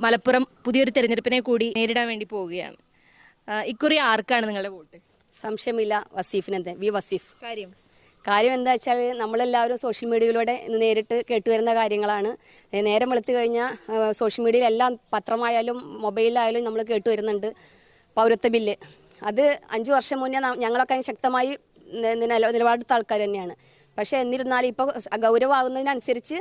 മലപ്പുറം പുതിയൊരു തെരഞ്ഞെടുപ്പിനെ കൂടി നേരിടാൻ വേണ്ടി പോവുകയാണ്. ഇക്കുറി ആർക്കാണ് നിങ്ങളുടെ വോട്ട്? സംശയമില്ല വസീഫിനെന്ത് വി വസീഫ്. കാര്യം? കാര്യം എന്താ വെച്ചാൽ നമ്മളെല്ലാവരും സോഷ്യൽ മീഡിയയിലൂടെ നേരിട്ട് കേട്ടുവരുന്ന കാര്യങ്ങളാണ്. നേരം വെളുത്തു കഴിഞ്ഞാൽ സോഷ്യൽ മീഡിയയിൽ എല്ലാം പത്രമായാലും മൊബൈലിലായാലും നമ്മൾ കേട്ടുവരുന്നുണ്ട് പൗരത്വ ബില്ല്. അത് അഞ്ച് വർഷം മുന്നേ ഞങ്ങളൊക്കെ അതിന് ശക്തമായി നി- നില നിലപാടെടുത്ത ആൾക്കാർ തന്നെയാണ്. പക്ഷേ എന്നിരുന്നാലും ഇപ്പോൾ ഗൗരവമാകുന്നതിനനുസരിച്ച്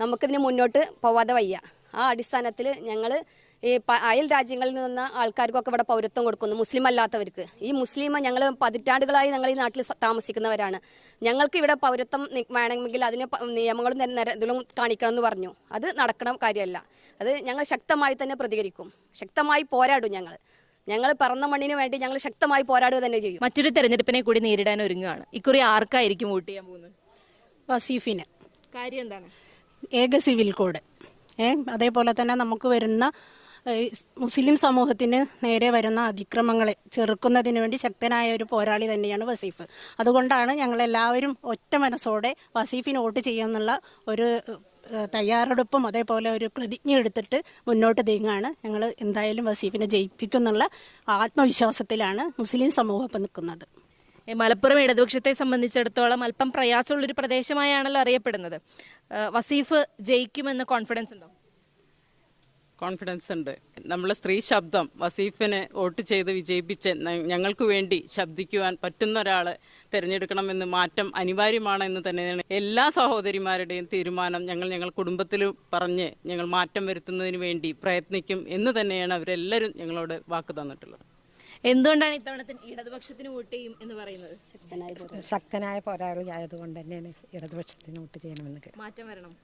നമുക്കിതിന് മുന്നോട്ട് പോവാതെ വയ്യ. ആ അടിസ്ഥാനത്തിൽ ഞങ്ങൾ ഈ അയൽ രാജ്യങ്ങളിൽ നിന്ന് ആൾക്കാർക്കൊക്കെ ഇവിടെ പൗരത്വം കൊടുക്കുന്നു മുസ്ലിം അല്ലാത്തവർക്ക് ഈ മുസ്ലിം ഞങ്ങൾ പതിറ്റാണ്ടുകളായി ഞങ്ങൾ ഈ നാട്ടിൽ താമസിക്കുന്നവരാണ്. ഞങ്ങൾക്ക് ഇവിടെ പൗരത്വം വേണമെങ്കിൽ അതിന് നിയമങ്ങളും ഇതിലും കാണിക്കണം എന്ന് പറഞ്ഞു. അത് നടക്കണ കാര്യമല്ല. അത് ഞങ്ങൾ ശക്തമായി തന്നെ പ്രതികരിക്കും. ശക്തമായി പോരാടും ഞങ്ങൾ ഞങ്ങൾ പറന്ന മണ്ണിന് വേണ്ടി ഞങ്ങൾ ശക്തമായി പോരാടുക തന്നെ ചെയ്യും. മറ്റൊരു തെരഞ്ഞെടുപ്പിനെ കൂടി നേരിടാൻ ഒരുങ്ങുകയാണ്. ഇക്കുറി ആർക്കായിരിക്കും വോട്ട് ചെയ്യാൻ പോകുന്നത്? വസീഫിന്. കാര്യം എന്താണ്? ഏക സിവിൽ കോഡ്. അതേപോലെ തന്നെ നമുക്ക് വരുന്ന മുസ്ലിം സമൂഹത്തിന് നേരെ വരുന്ന അതിക്രമങ്ങളെ ചെറുക്കുന്നതിന് വേണ്ടി ശക്തനായ ഒരു പോരാളി തന്നെയാണ് വസീഫ്. അതുകൊണ്ടാണ് ഞങ്ങളെല്ലാവരും ഒറ്റ മനസ്സോടെ വസീഫിന് വോട്ട് ചെയ്യുമെന്നുള്ള ഒരു തയ്യാറെടുപ്പും അതേപോലെ ഒരു പ്രതിജ്ഞ എടുത്തിട്ട് മുന്നോട്ട് നീങ്ങുകയാണ് ഞങ്ങൾ എന്തായാലും വസീഫിനെ ജയിപ്പിക്കുന്നുള്ള ആത്മവിശ്വാസത്തിലാണ് മുസ്ലിം സമൂഹം ഇപ്പം നിൽക്കുന്നത്. മലപ്പുറം ഇടതുപക്ഷത്തെ സംബന്ധിച്ചിടത്തോളം അല്പം പ്രയാസമുള്ള പ്രയാസമുള്ളൊരു പ്രദേശമായാണല്ലോ അറിയപ്പെടുന്നത്. വസീഫ് ജയിക്കുമെന്ന് കോൺഫിഡൻസ് ഉണ്ടോ? കോൺഫിഡൻസ് ഉണ്ട്. നമ്മൾ സ്ത്രീ ശബ്ദം വസീഫിനെ വോട്ട് ചെയ്ത് വിജയിപ്പിച്ച് ഞങ്ങൾക്ക് വേണ്ടി ശബ്ദിക്കുവാൻ പറ്റുന്ന ഒരാൾ തിരഞ്ഞെടുക്കണമെന്ന് മാറ്റം അനിവാര്യമാണ് എന്ന് തന്നെയാണ് എല്ലാ സഹോദരിമാരുടെയും തീരുമാനം. ഞങ്ങൾ ഞങ്ങൾ കുടുംബത്തിൽ പറഞ്ഞ് ഞങ്ങൾ മാറ്റം വരുത്തുന്നതിന് വേണ്ടി പ്രയത്നിക്കും എന്ന് തന്നെയാണ് അവരെല്ലാവരും ഞങ്ങളോട് വാക്ക് തന്നിട്ടുള്ളത്. എന്തുകൊണ്ടാണ് ഇത്തവണത്തെ ഇടതുപക്ഷത്തിന് വോട്ട് ചെയ്യും എന്ന് പറയുന്നത്? ശക്തനായ പോരാളി ആയതുകൊണ്ട് തന്നെയാണ് ഇടതുപക്ഷത്തിന് വോട്ട് ചെയ്യണമെന്ന് മാറ്റം വരണം.